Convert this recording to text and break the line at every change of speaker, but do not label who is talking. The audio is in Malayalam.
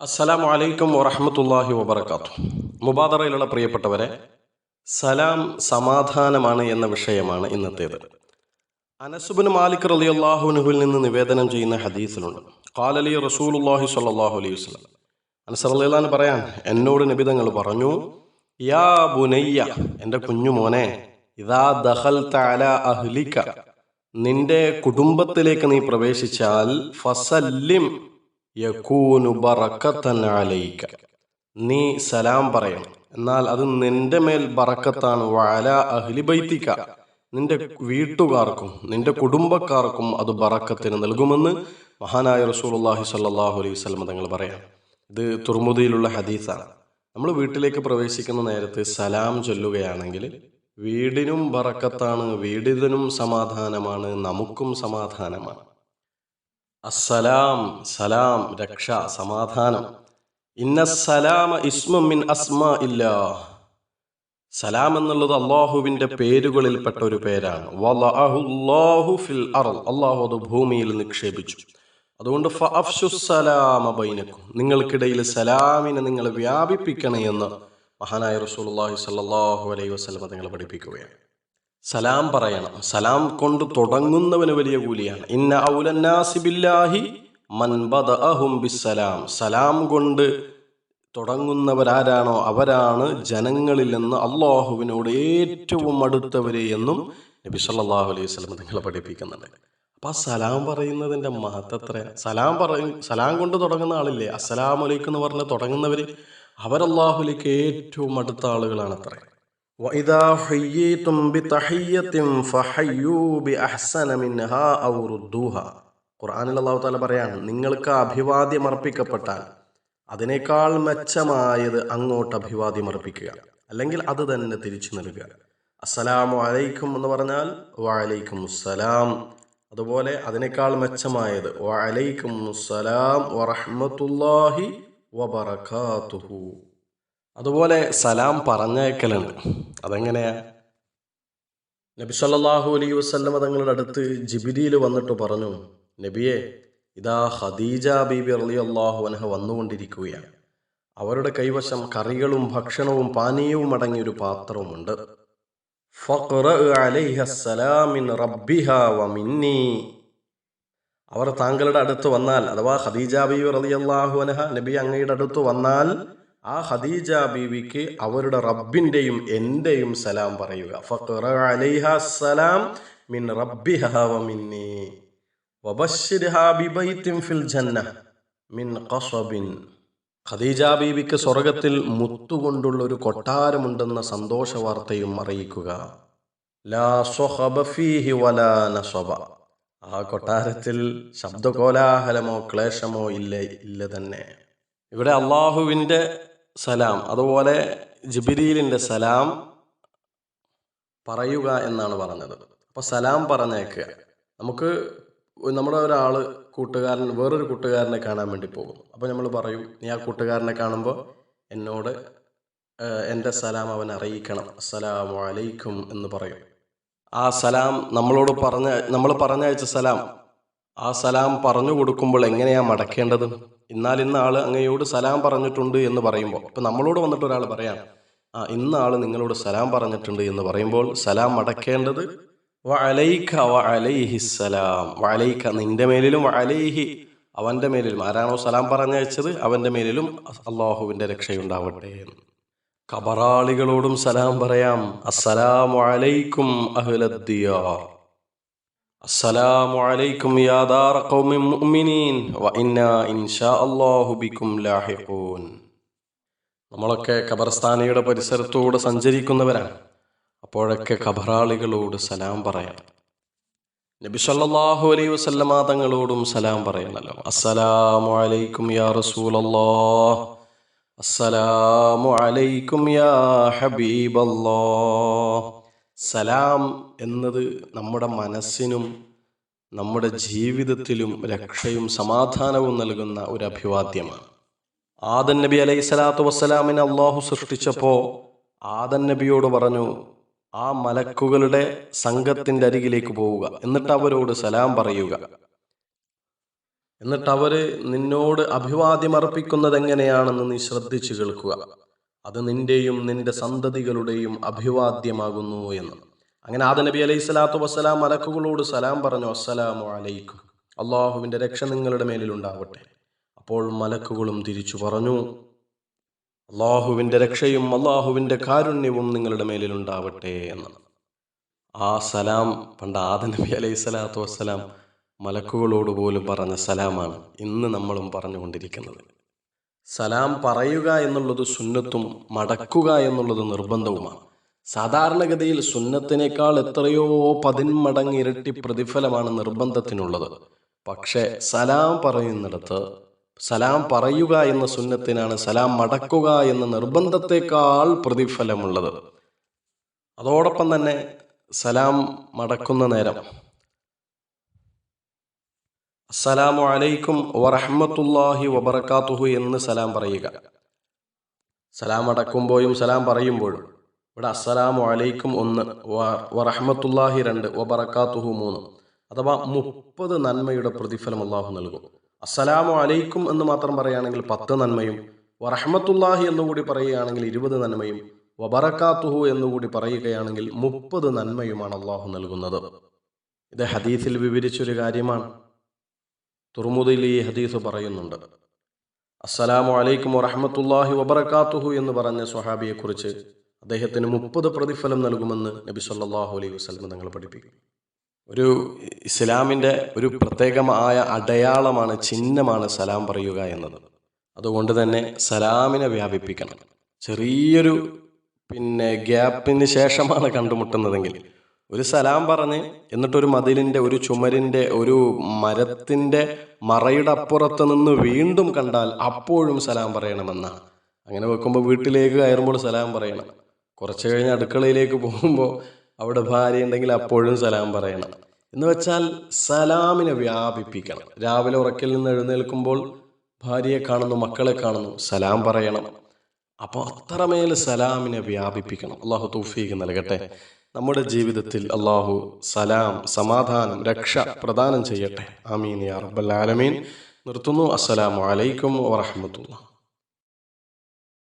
അസ്സലാമു വലൈക്കും വറഹമത്തല്ലാഹി വബർക്കാത്തു മുബാദറയിലുള്ള പ്രിയപ്പെട്ടവരെ സലാം സമാധാനമാണ് എന്ന വിഷയമാണ് ഇന്നത്തേത്. അനസുബിന് മാലിക് റലി അള്ളാഹുനുഹുവിൽ നിന്ന് നിവേദനം ചെയ്യുന്ന ഹദീസിലുണ്ട്. കാലലി റസൂലുല്ലാഹി സ്വല്ലല്ലാഹു അലൈഹി വസല്ലം. അനസർ അള്ളാൻ പറയാൻ എന്നോട് നിബിതങ്ങൾ പറഞ്ഞു യാ ബുനയ്യ എന്റെ കുഞ്ഞു മോനെ ഇതാ ദഹൽ തല അഹ്ലിക. നിന്റെ കുടുംബത്തിലേക്ക് നീ പ്രവേശിച്ചാൽ ഫസല്ലിം യകൂനു ബറക്കത്തൻ അലൈക. നീ സലാം പറയണം. എന്നാൽ അത് നിന്റെ മേൽ ബറക്കത്താണ്. വാല അഹ്ലി ബൈത്തിക്ക നിന്റെ വീട്ടുകാർക്കും നിന്റെ കുടുംബക്കാർക്കും അത് ബറക്കത്തിന് നൽകുമെന്ന് മഹാനായ റസൂലുള്ളാഹി സ്വല്ലല്ലാഹു അലൈഹി വസല്ലം തങ്ങൾ പറയാം ഇത് തുർമുദിയിലുള്ള ഹദീസാണ്. നമ്മൾ വീട്ടിലേക്ക് പ്രവേശിക്കുന്ന നേരത്ത് സലാം ചൊല്ലുകയാണെങ്കിൽ വീടിനും ബറക്കത്താണ് വീടിനും സമാധാനമാണ് നമുക്കും സമാധാനമാണ്. അസ്സലാം സലാം രക്ഷ സമാധാനം. ഇന്ന സലാമ ഇസ്മു മിൻ അസ്മാ ഇല്ല സലാം എന്നുള്ളത് അള്ളാഹുവിന്റെ പേരുകളിൽപ്പെട്ട ഒരു പേരാണ്. ഫിൽ. അള്ളാഹു അത് ഭൂമിയിൽ നിക്ഷേപിച്ചു. അതുകൊണ്ട് നിങ്ങൾക്കിടയിൽ സലാമിനെ നിങ്ങൾ വ്യാപിപ്പിക്കണേ എന്ന് മഹാനായ റസൂൽ റസൂലുള്ളാഹി സല്ലാഹു അലൈഹി വസ്ലമ നിങ്ങളെ പഠിപ്പിക്കുകയാണ്. സലാം പറയണം. സലാം കൊണ്ട് തുടങ്ങുന്നവന് വലിയ കൂലിയാണ്. ഇന്ന ഔലന്നാസി ബില്ലാഹി അഹും ബിസ്സലാം. സലാം കൊണ്ട് തുടങ്ങുന്നവരാരാണോ അവരാണ് ജനങ്ങളിൽ നിന്ന് അള്ളാഹുവിനോട് ഏറ്റവും അടുത്തവരെ എന്നും നബി സല്ലാഹു അലൈഹി സ്വലം നിങ്ങളെ പഠിപ്പിക്കുന്നുണ്ട്. അപ്പം ആ സലാം പറയുന്നതിന്റെ മഹത്വത്ര സലാം പറയും സലാം കൊണ്ട് തുടങ്ങുന്ന ആളില്ലേ? അസ്സലാമലൈക്കും എന്ന് പറഞ്ഞ് തുടങ്ങുന്നവർ അവരല്ലാഹുലേക്ക് ഏറ്റവും അടുത്ത ആളുകളാണ് അത്ര. وإذا حييتم بتحية فحيوا بأحسن منها أو ردوها ഖുർആനിൽ അള്ളാഹു താല പറയാണ് നിങ്ങൾക്ക് അഭിവാദ്യം അർപ്പിക്കപ്പെട്ടാൽ അതിനേക്കാൾ മെച്ചമായത് അങ്ങോട്ട് അഭിവാദ്യം അർപ്പിക്കുക അല്ലെങ്കിൽ അത് തന്നെ തിരിച്ചു നൽകുക അസ്സലാമു അലൈക്കും എന്ന് പറഞ്ഞാൽ വഅലൈക്കും അസ്സലാം അതുപോലെ അതിനേക്കാൾ മെച്ചമായത് വഅലൈക്കും അസ്സലാം വറഹ്മത്തുള്ളാഹി വബറകാതുഹു അതുപോലെ സലാം പറഞ്ഞയക്കലുണ്ട്. അതെങ്ങനെയാ നബി സല്ലാഹു അലൈ വസല്ലമ തങ്ങളുടെ അടുത്ത് ജിബിരിയിൽ വന്നിട്ട് പറഞ്ഞു നബിയെ ഇതാ ഖദീജ ബീബി അള്ളാഹു അൻഹ വന്നുകൊണ്ടിരിക്കുകയാണ്. അവരുടെ കൈവശം കറികളും ഭക്ഷണവും പാനീയവും അടങ്ങിയ ഒരു പാത്രവുമുണ്ട്. അവർ താങ്കളുടെ അടുത്ത് വന്നാൽ അഥവാ ഖദീജ ബീബി അള്ളാഹു അൻഹ നബി അങ്ങയുടെ അടുത്ത് വന്നാൽ ആ ഹദീജ ബീവിക്ക് അവരുടെ റബ്ബിന്റെയും എന്റെയും സലാം പറയുക. സലാം മിൻ ഫിൽ ജന്ന മിൻ ഖദീജ ബീവിക്ക് സ്വർഗത്തിൽ മുത്തുകൊണ്ടുള്ള ഒരു കൊട്ടാരമുണ്ടെന്ന സന്തോഷ വാർത്തയും അറിയിക്കുക. ലാ ഫീഹി വലാ നസബ. ആ കൊട്ടാരത്തിൽ ശബ്ദകോലാഹലമോ ക്ലേശമോ ഇല്ല ഇല്ല തന്നെ. ഇവിടെ അള്ളാഹുവിന്റെ സലാം. അതുപോലെ ജിബിരിലിന്റെ സലാം പറയുക എന്നാണ് പറഞ്ഞത്. അപ്പോൾ സലാം പറഞ്ഞേക്കുക നമുക്ക് നമ്മുടെ ഒരാൾ കൂട്ടുകാരൻ വേറൊരു കൂട്ടുകാരനെ കാണാൻ വേണ്ടി പോകും അപ്പോൾ നമ്മൾ പറയും നീ ആ കൂട്ടുകാരനെ കാണുമ്പോൾ എന്നോട് എന്റെ സലാം അവൻ അറിയിക്കണം. അസ്സലാമു അലൈക്കും എന്ന് പറയും. ആ സലാം നമ്മളോട് പറഞ്ഞ നമ്മൾ പറഞ്ഞയച്ച സലാം ആ സലാം പറഞ്ഞു കൊടുക്കുമ്പോൾ എങ്ങനെയാ മടക്കേണ്ടത്? എന്നാൽ ഇന്ന ആൾ അങ്ങയോട് സലാം പറഞ്ഞിട്ടുണ്ട് എന്ന് പറയുമ്പോൾ ഇപ്പൊ നമ്മളോട് വന്നിട്ട് ഒരാൾ പറയാം ആ ഇന്ന ആൾ നിങ്ങളോട് സലാം പറഞ്ഞിട്ടുണ്ട് എന്ന് പറയുമ്പോൾ സലാം മടക്കേണ്ടത് നിന്റെ മേലിലും വഅലൈഹി അവന്റെ മേലിലും. ആരാണോ സലാം പറഞ്ഞയച്ചത് അവന്റെ മേലിലും അള്ളാഹുവിന്റെ രക്ഷയുണ്ടാവട്ടെ കബറാളികളോടും സലാം പറയാം അസ്സലാം അഹ്ലദ്ദിയാർ السلام عليكم يا دار قوم مؤمنين وإنا إن شاء الله بكم لاحقون നമ്മളൊക്കെ ഖബർസ്ഥാനിയുടെ പരിസരത്തൂടെ സഞ്ചരിക്കുന്നവരാണ് അപ്പോഴൊക്കെ ഖബറാളികളോട് സലാം പറയാം നബി സല്ലല്ലാഹു അലൈഹി വസല്ലമ തങ്ങളോടും സലാം പറയണല്ലോ അസ്സലാമു അലൈക്കും യാ റസൂലല്ലാഹ് അസ്സലാമു അലൈക്കും യാ ഹബീബല്ലാഹ് സലാം എന്നത് നമ്മുടെ മനസ്സിനും നമ്മുടെ ജീവിതത്തിലും രക്ഷയും സമാധാനവും നൽകുന്ന ഒരു അഭിവാദ്യമാണ്. ആദൻ നബി അലൈഹി സ്വലാത്തു വസ്സലാമിനെ അള്ളാഹു സൃഷ്ടിച്ചപ്പോൾ ആദൻ നബിയോട് പറഞ്ഞു ആ മലക്കുകളുടെ സംഘത്തിന്റെ അരികിലേക്ക് പോവുക. എന്നിട്ട് അവരോട് സലാം പറയുക. എന്നിട്ട് അവർ നിന്നോട് അഭിവാദ്യം അർപ്പിക്കുന്നത് എങ്ങനെയാണെന്ന് നീ ശ്രദ്ധിച്ചു കേൾക്കുക. അത് നിന്റെയും നിന്റെ സന്തതികളുടെയും അഭിവാദ്യമാകുന്നു എന്ന്. അങ്ങനെ ആദ നബി അലൈഹി സ്വലാത്തു വസ്സലാം മലക്കുകളോട് സലാം പറഞ്ഞു അസ്സലാമു അലൈക്കും. അള്ളാഹുവിന്റെ രക്ഷ നിങ്ങളുടെ മേലിലുണ്ടാവട്ടെ അപ്പോൾ മലക്കുകളും തിരിച്ചു പറഞ്ഞു അള്ളാഹുവിന്റെ രക്ഷയും അള്ളാഹുവിന്റെ കാരുണ്യവും നിങ്ങളുടെ മേലിലുണ്ടാവട്ടെ എന്ന്. ആ സലാം പണ്ട് ആദ നബി അലൈഹി സ്വലാത്തു വസ്സലാം മലക്കുകളോട് പോലും പറഞ്ഞ സലാമാണ് ഇന്ന് നമ്മളും പറഞ്ഞുകൊണ്ടിരിക്കുന്നത്. സലാം പറയുക എന്നുള്ളത് സുന്നത്തും മടക്കുക എന്നുള്ളത് നിർബന്ധവുമാണ്. സാധാരണഗതിയിൽ സുന്നത്തിനേക്കാൾ എത്രയോ പതിന്മടങ്ങ് ഇരട്ടി പ്രതിഫലമാണ് നിർബന്ധത്തിനുള്ളത്. പക്ഷേ സലാം പറയുന്നിടത്ത് സലാം പറയുക എന്ന സുന്നത്തിനാണ് സലാം മടക്കുക എന്ന നിർബന്ധത്തെക്കാൾ പ്രതിഫലമുള്ളത്. അതോടൊപ്പം തന്നെ സലാം മടക്കുന്ന നേരം അസ്സലാമു അലൈക്കും വറഹ്മത്തുള്ളാഹി വബറകാതുഹു എന്ന് സലാം പറയുക. സലാം അടക്കുമ്പോഴും സലാം പറയുമ്പോഴും ഇവിടെ അസ്സലാമു അലൈക്കും ഒന്ന് വറഹമ്മത്തുല്ലാഹി രണ്ട് വബറകാതുഹു മൂന്ന് അഥവാ മുപ്പത് നന്മയുടെ പ്രതിഫലം അള്ളാഹു നൽകും. അസ്സലാമു അലൈക്കും എന്ന് മാത്രം പറയുകയാണെങ്കിൽ പത്ത് നന്മയും വറഹ്മത്തുള്ളാഹി എന്നുകൂടി പറയുകയാണെങ്കിൽ ഇരുപത് നന്മയും വബറക്കാത്തുഹു എന്നുകൂടി പറയുകയാണെങ്കിൽ മുപ്പത് നന്മയുമാണ് അള്ളാഹു നൽകുന്നത്. ഇത് ഹദീസിൽ വിവരിച്ചൊരു കാര്യമാണ്. തുറമുദയിൽ ഈ ഹദീസ് പറയുന്നുണ്ട്. അസ്സലാമു അലൈക്കും വറഹ്മത്തുള്ളാഹി വബറകാതുഹു എന്ന് പറഞ്ഞ സ്വഹാബിയെക്കുറിച്ച് അദ്ദേഹത്തിന് മുപ്പത് പ്രതിഫലം നൽകുമെന്ന് നബി സല്ലല്ലാഹു അലൈഹി വസല്ലം തങ്ങൾ പഠിപ്പിക്കും ഒരു ഇസ്ലാമിന്റെ ഒരു പ്രത്യേകമായ അടയാളമാണ് ചിഹ്നമാണ് സലാം പറയുക എന്നത്. അതുകൊണ്ട് തന്നെ സലാമിനെ വ്യാപിപ്പിക്കണം. ചെറിയൊരു പിന്നെ ഗ്യാപ്പിന് ശേഷമാണ് കണ്ടുമുട്ടുന്നതെങ്കിൽ ഒരു സലാം പറഞ്ഞ് എന്നിട്ടൊരു മതിലിന്റെ ഒരു ചുമരിന്റെ ഒരു മരത്തിന്റെ മറയുടെ അപ്പുറത്ത് നിന്ന് വീണ്ടും കണ്ടാൽ അപ്പോഴും സലാം പറയണമെന്നാണ് അങ്ങനെ വെക്കുമ്പോൾ വീട്ടിലേക്ക് കയറുമ്പോൾ സലാം പറയണം. കുറച്ച് കഴിഞ്ഞ് അടുക്കളയിലേക്ക് പോകുമ്പോൾ അവിടെ ഭാര്യ ഉണ്ടെങ്കിൽ അപ്പോഴും സലാം പറയണം. എന്ന് വെച്ചാൽ സലാമിനെ വ്യാപിപ്പിക്കണം. രാവിലെ ഉറക്കിൽ നിന്ന് എഴുന്നേൽക്കുമ്പോൾ ഭാര്യയെ കാണുന്നു മക്കളെ കാണുന്നു സലാം പറയണം. അപ്പോൾ അത്രമേൽ സലാമിനെ വ്യാപിപ്പിക്കണം. അള്ളാഹു തൂഫീക്ക് നൽകട്ടെ. നമ്മുടെ ജീവിതത്തിൽ അള്ളാഹു സലാം സമാധാനം രക്ഷ പ്രദാനം ചെയ്യട്ടെ. ആമീൻ യാ റബ്ബൽ ആലമീൻ. നിർത്തുന്നു. അസ്സലാമു അലൈക്കും വറഹ്മത്തുള്ളാഹി.